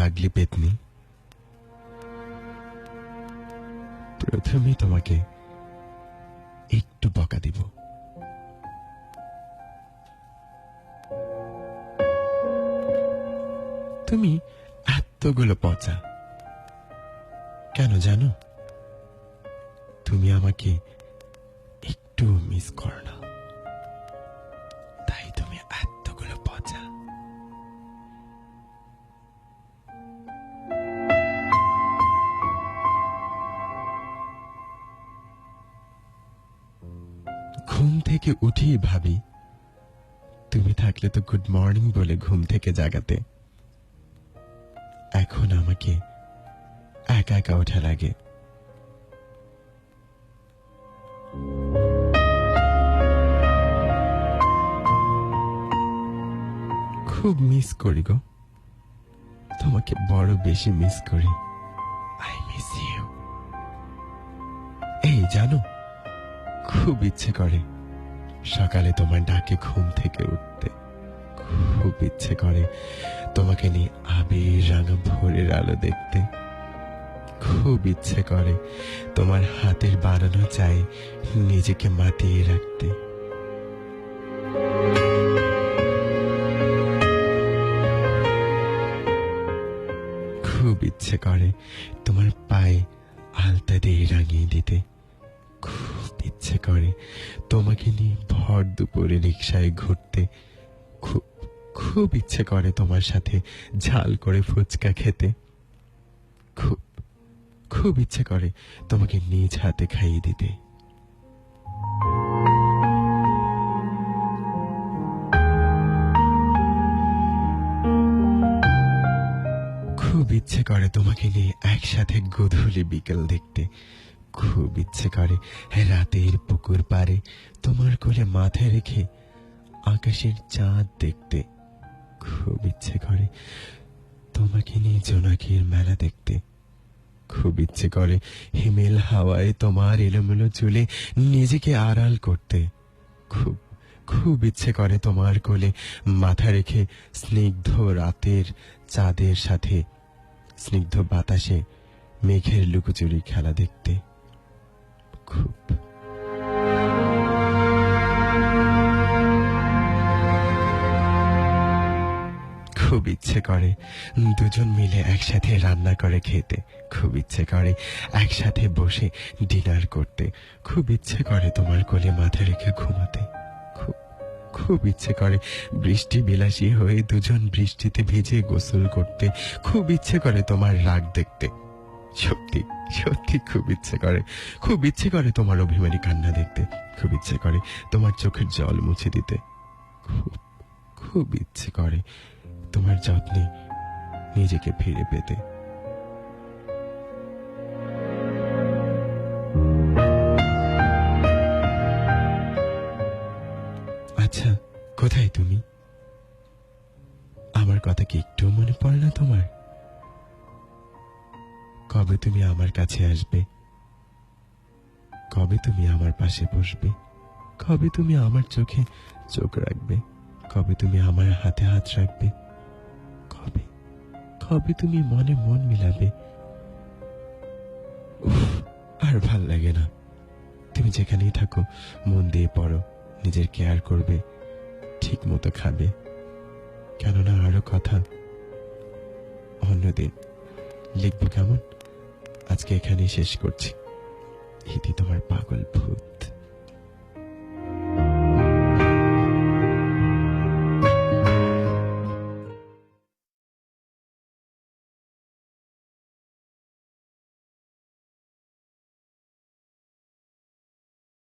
পাগলি পেতনি। প্রথমে তোমাকে একটু বকা দিব। তুমি এতগুলো পচা। কেন জানো? তুমি আমাকে একটু মিস করো না। ঘুম থেকে উঠেই ভাবি, তুমি থাকলে তো গুড মর্নিং বলে ঘুম থেকে জাগাতে। এখন আমাকে একা একা ওঠা লাগে। খুব মিস করি গো। তোমাকে বড় বেশি মিস করি। আই মিস ইউ এই জানো, খুব ইচ্ছে করে। সকালে তোমার ডাকে ঘুম থেকে উঠতে খুব ইচ্ছে করে তোমাকে নিয়ে আবির রাঙা ভোরের আলো দেখতে। খুব ইচ্ছে করে তোমার হাতের বানানো চাই নিজেকে মাতিয়ে রাখতে। খুব ইচ্ছে করে তোমার পায়ে আলতা দিয়ে রাঙিয়ে দিতে। খুব ইচ্ছে করে তোমাকে নিয়ে ভর দুপুরে রিক্সায় ঘুরতে খুব খুব ইচ্ছে করে তোমার সাথে ঝাল করে ফুচকা খেতে। খুব খুব ইচ্ছে করে তোমাকে নিজ হাতে খাইয়ে দিতে। খুব ইচ্ছে করে তোমাকে নিয়ে একসাথে গধূলি বিকেল দেখতে। খুব ইচ্ছে করে। রাতের পুকুর পাড়ে তোমার কোলে মাথা রেখে আকাশের চাঁদ দেখতে। খুব ইচ্ছে করে তোমাকে নিয়ে জোনাকির মেলা দেখতে। খুব ইচ্ছে করে হিমেল হাওয়ায় তোমার এলোমেলো চুলে নিজেকে আড়াল করতে। খুব খুব ইচ্ছে করে তোমার কোলে মাথা রেখে স্নিগ্ধ রাতের চাঁদের সাথে, স্নিগ্ধ বাতাসে মেঘের লুকোচুরি খেলা দেখতে। খুব। ইচ্ছে করে দুজন মিলে একসাথে রান্না করে খেতে। খুব ইচ্ছে করে একসাথে বসে ডিনার করতে। খুব ইচ্ছে করে তোমার কোলে মাথা রেখে ঘুমাতে। খুব খুব ইচ্ছে করে বৃষ্টি বিলাসী হয়ে দুজন বৃষ্টিতে ভিজে গোসল করতে। খুব ইচ্ছে করে তোমার রাগ দেখতে। সত্যি সত্যি খুব ইচ্ছে করে। খুব ইচ্ছে করে তোমার অভিমানী কান্না দেখতে। খুব ইচ্ছে করে তোমার চোখের জল মুছে দিতে। খুব খুব ইচ্ছে করে তোমার যত্নে নিজেকে ফিরে পেতে। আচ্ছা কোথায় তুমি? আমার কথা কি একটু মনে পড়ে না তোমার? কবে তুমি আমার কাছে আসবে? কবে তুমি আমার পাশে বসবে? কবে তুমি আমার চোখে চোখ রাখবে? কবে তুমি আমার হাতে হাত রাখবে? কবে? কবে তুমি মনে মন মিলাবে? আর ভালো লাগে না। তুমি যেখানেই থাকো, মন দিয়ে পড়ো, নিজের কেয়ার করবে, ঠিক মতো খাবে। কেননা আরও কথা। অন্যদিন লিখব কেমন? আজকে এখানেই শেষ করছি। ইতি তোমার পাগল ভূত।